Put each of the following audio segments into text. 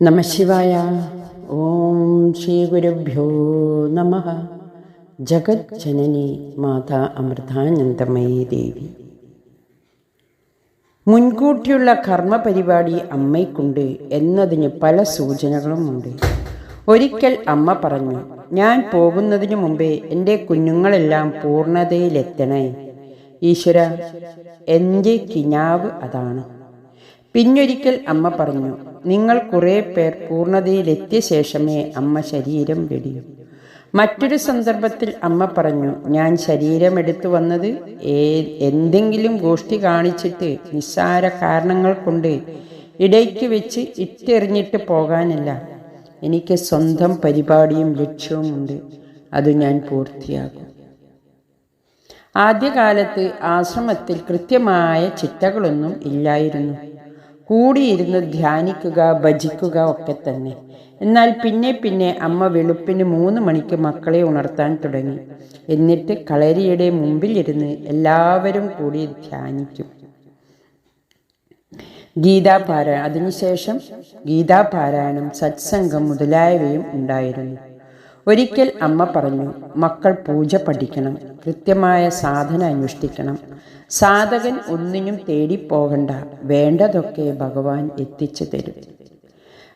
നമശിവായ ഓം ശ്രീ ഗുരുഭ്യോ നമ ജഗജ്ജനനി മാതാ അമൃതാനന്ദമയി ദേവി। മുൻകൂട്ടിയുള്ള കർമ്മപരിപാടി അമ്മയ്ക്കുണ്ട് എന്നതിന് പല സൂചനകളുമുണ്ട് ഒരിക്കൽ അമ്മ പറഞ്ഞു ഞാൻ പോകുന്നതിനു മുമ്പേ എന്റെ കുഞ്ഞുങ്ങളെല്ലാം പൂർണതയിലെത്തണേ. ഈശ്വര എന്റെ കിനാവ് അതാണ്. പിന്നൊരിക്കൽ അമ്മ പറഞ്ഞു നിങ്ങൾ കുറേ പേർ പൂർണതയിലെത്തിയ ശേഷമേ അമ്മ ശരീരം വെടിയൂ. മറ്റൊരു സന്ദർഭത്തിൽ അമ്മ പറഞ്ഞു ഞാൻ ശരീരം എടുത്തു വന്നത് എന്തെങ്കിലും ഗോഷ്ഠി കാണിച്ചിട്ട് നിസ്സാര കാരണങ്ങൾ കൊണ്ട് ഇടയ്ക്ക് വെച്ച് ഇട്ടെറിഞ്ഞിട്ട് പോകാനല്ല. എനിക്ക് സ്വന്തം പരിപാടിയും ലക്ഷ്യവുമുണ്ട് അത് ഞാൻ പൂർത്തിയാകും ആദ്യകാലത്ത് ആശ്രമത്തിൽ കൃത്യമായ ചിട്ടകളൊന്നും ഇല്ലായിരുന്നു. കൂടിയിരുന്ന് ധ്യാനിക്കുക ഭജിക്കുക ഒക്കെ തന്നെ. എന്നാൽ പിന്നെ പിന്നെ അമ്മ വെളുപ്പിന് മൂന്ന് മണിക്ക് മക്കളെ ഉണർത്താൻ തുടങ്ങി. എന്നിട്ട് കളരിയുടെ മുമ്പിലിരുന്ന് എല്ലാവരും കൂടി ധ്യാനിക്കും. ഗീതാപാരായണം അതിനുശേഷം ഗീതാപാരായണം സത്സംഗം മുതലായവയും ഉണ്ടായിരുന്നു. ഒരിക്കൽ അമ്മ പറഞ്ഞു മക്കൾ പൂജ പഠിക്കണം കൃത്യമായ സാധന അനുഷ്ഠിക്കണം. സാധകൻ ഒന്നിനും തേടിപ്പോകണ്ട വേണ്ടതൊക്കെ ഭഗവാൻ എത്തിച്ചു തരും.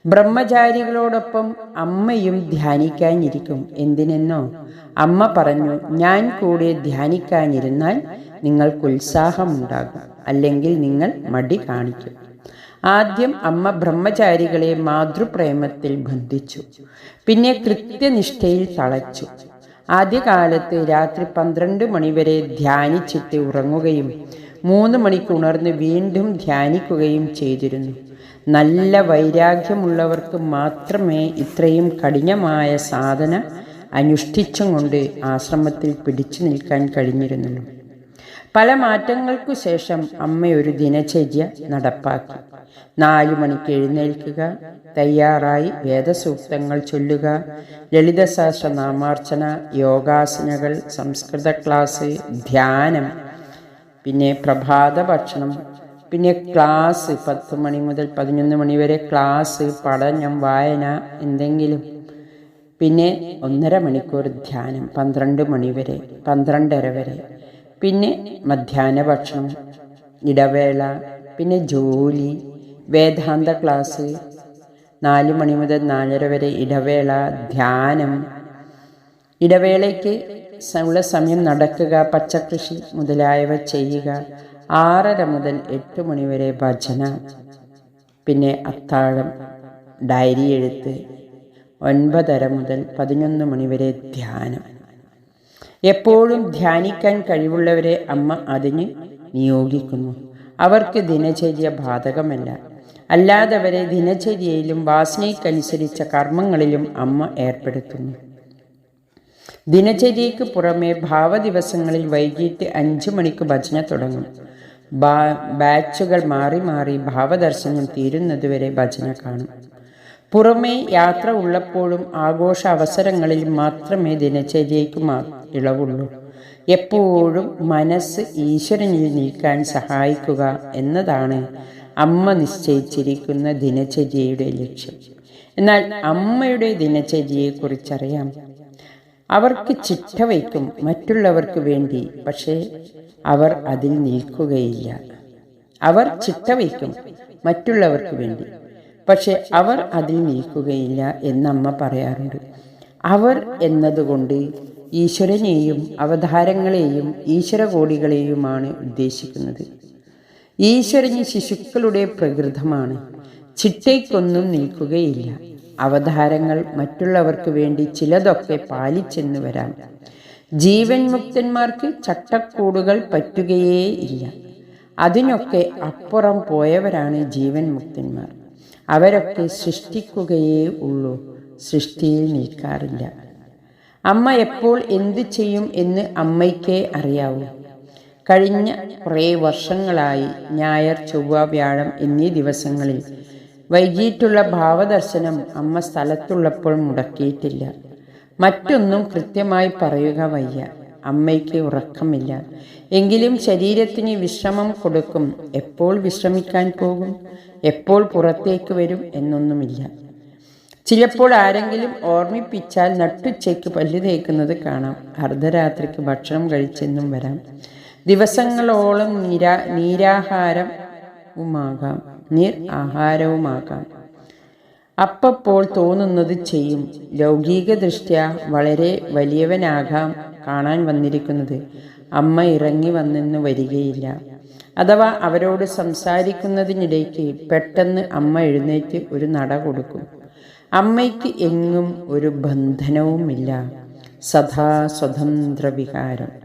ബ്രഹ്മചാരികളോടൊപ്പം അമ്മയും ധ്യാനിക്കാനിരിക്കും എന്തിനെന്നോ? അമ്മ പറഞ്ഞു ഞാൻ കൂടെ ധ്യാനിക്കാനിരുന്നാൽ നിങ്ങൾക്ക് ഉത്സാഹമുണ്ടാകും അല്ലെങ്കിൽ നിങ്ങൾ മടി കാണിക്കും. ആദ്യം അമ്മ ബ്രഹ്മചാരികളെ മാതൃപ്രേമത്തിൽ ബന്ധിച്ചു. പിന്നെ കൃത്യനിഷ്ഠയിൽ തളച്ചു. ആദ്യകാലത്ത് രാത്രി പന്ത്രണ്ട് മണിവരെ ധ്യാനിച്ചിട്ട് ഉറങ്ങുകയും മൂന്ന് മണിക്ക് ഉണർന്ന് വീണ്ടും ധ്യാനിക്കുകയും ചെയ്തിരുന്നു. നല്ല വൈരാഗ്യമുള്ളവർക്ക് മാത്രമേ ഇത്രയും കഠിനമായ സാധന അനുഷ്ഠിച്ചും കൊണ്ട് ആശ്രമത്തിൽ പിടിച്ചു നിൽക്കാൻ കഴിഞ്ഞിരുന്നുള്ളൂ. പല മാറ്റങ്ങൾക്കു ശേഷം അമ്മ ഒരു ദിനചര്യ നടപ്പാക്കി. നാലു മണിക്ക് എഴുന്നേൽക്കുക തയ്യാറായി വേദസൂക്തങ്ങൾ ചൊല്ലുക ലളിതശാസ്ത്ര നാമാർച്ചന യോഗാസനകൾ സംസ്കൃത ക്ലാസ് ധ്യാനം പിന്നെ പ്രഭാത ഭക്ഷണം പിന്നെ ക്ലാസ് പത്ത് മണി മുതൽ പതിനൊന്ന് മണി വരെ ക്ലാസ് പഠനം വായന എന്തെങ്കിലും. പിന്നെ ഒന്നര മണിക്കൂർ ധ്യാനം പന്ത്രണ്ട് മണി വരെ പന്ത്രണ്ടര വരെ. പിന്നെ മധ്യാഹ്ന ഭക്ഷണം ഇടവേള പിന്നെ ജോലി വേദാന്ത ക്ലാസ് നാല് മണി മുതൽ നാലര വരെ ഇടവേള ധ്യാനം. ഇടവേളയ്ക്ക് ഉള്ള സമയം നടക്കുക പച്ചക്കൃഷി മുതലായവ ചെയ്യുക ആറര മുതൽ എട്ട് മണി വരെ ഭജന പിന്നെ അത്താഴം ഡയറി എഴുത്ത് ഒൻപതര മുതൽ പതിനൊന്ന് മണി വരെ ധ്യാനം. എപ്പോഴും ധ്യാനിക്കാൻ കഴിവുള്ളവരെ അമ്മ അതിന് നിയോഗിക്കുന്നു. അവർക്ക് ദിനചര്യ ബാധകമല്ല. അല്ലാതവരെ ദിനചര്യയിലും വാസനയ്ക്കനുസരിച്ച കർമ്മങ്ങളിലും അമ്മ ഏർപ്പെടുത്തുന്നു. ദിനചര്യയ്ക്ക് പുറമെ ഭാവദിവസങ്ങളിൽ വൈകിട്ട് അഞ്ചു മണിക്ക് ഭജന തുടങ്ങും. ബാച്ചുകൾ മാറി മാറി ഭാവദർശനം തീരുന്നതുവരെ ഭജന കാണും. പുറമേ യാത്ര ഉള്ളപ്പോഴും ആഘോഷ അവസരങ്ങളിൽ മാത്രമേ ദിനചര്യയ്ക്ക് ഇളവുള്ളൂ. എപ്പോഴും മനസ്സ് ഈശ്വരനിൽ നീക്കാൻ സഹായിക്കുക എന്നതാണ് അമ്മ നിശ്ചയിച്ചിരിക്കുന്ന ദിനചര്യയുടെ ലക്ഷ്യം. എന്നാൽ അമ്മയുടെ ദിനചര്യയെക്കുറിച്ചറിയാം. അവർക്ക് ചിട്ട വയ്ക്കും മറ്റുള്ളവർക്ക് വേണ്ടി പക്ഷേ അവർ അതിൽ നിൽക്കുകയില്ല. അവർ ചിട്ട വയ്ക്കും മറ്റുള്ളവർക്ക് വേണ്ടി പക്ഷേ അവർ അതിൽ നിൽക്കുകയില്ല എന്നമ്മ പറയാറുണ്ട്. അവർ എന്നതുകൊണ്ട് ഈശ്വരനെയും അവതാരങ്ങളെയും ഈശ്വരകോടികളെയുമാണ് ഉദ്ദേശിക്കുന്നത്. ഈശ്വരന് ശിശുക്കളുടെ പ്രകൃതമാണ്. ചിട്ടയ്ക്കൊന്നും നിൽക്കുകയില്ല. അവതാരങ്ങൾ മറ്റുള്ളവർക്ക് വേണ്ടി ചിലതൊക്കെ പാലിച്ചെന്ന് വരാം. ജീവൻ മുക്തന്മാർക്ക് ചട്ടക്കൂടുകൾ പറ്റുകയേ ഇല്ല. അതിനൊക്കെ അപ്പുറം പോയവരാണ് ജീവൻ മുക്തന്മാർ. അവരൊക്കെ സൃഷ്ടിക്കുകയേ ഉള്ളൂ. സൃഷ്ടിയിൽ നിൽക്കാറില്ല. അമ്മ എപ്പോൾ എന്തു ചെയ്യും എന്ന് അമ്മയ്ക്കേ അറിയാവൂ. കഴിഞ്ഞ കുറേ വർഷങ്ങളായി ഞായർ ചൊവ്വ വ്യാഴം എന്നീ ദിവസങ്ങളിൽ വൈകിട്ടുള്ള ഭാവദർശനം അമ്മ സ്ഥലത്തുള്ളപ്പോൾ മുടക്കിയിട്ടില്ല. മറ്റൊന്നും കൃത്യമായി പറയുക വയ്യ. അമ്മയ്ക്ക് ഉറക്കമില്ല. എങ്കിലും ശരീരത്തിന് വിശ്രമം കൊടുക്കും. എപ്പോൾ വിശ്രമിക്കാൻ പോകും? എപ്പോൾ പുറത്തേക്ക് വരും എന്നൊന്നുമില്ല. ചിലപ്പോൾ ആരെങ്കിലും ഓർമ്മിപ്പിച്ചാൽ നട്ടുച്ചയ്ക്ക് പല്ലു തേക്കുന്നത് കാണാം. അർദ്ധരാത്രിക്ക് ഭക്ഷണം കഴിച്ചെന്നും വരാം. ദിവസങ്ങളോളം നീരാ നീരാഹാരവുമാകാം. നീർ ആഹാരവുമാകാം. അപ്പപ്പോൾ തോന്നുന്നത് ചെയ്യും. ലൗകിക ദൃഷ്ട്യ വളരെ വലിയവനാകാം കാണാൻ വന്നിരിക്കുന്നത്. അമ്മ ഇറങ്ങി വന്നെന്ന് വരികയില്ല. അഥവാ അവരോട് സംസാരിക്കുന്നതിനിടയ്ക്ക് പെട്ടെന്ന് അമ്മ എഴുന്നേറ്റ് ഒരു നട കൊടുക്കും. അമ്മയ്ക്ക് എങ്ങും ഒരു ബന്ധനവുമില്ല. സദാ സ്വതന്ത്ര വികാരം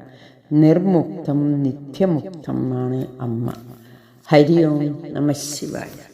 നിർമുക്തം നിത്യമുക്തമാണ് അമ്മ. ഹരി ഓം നമ ശിവായ.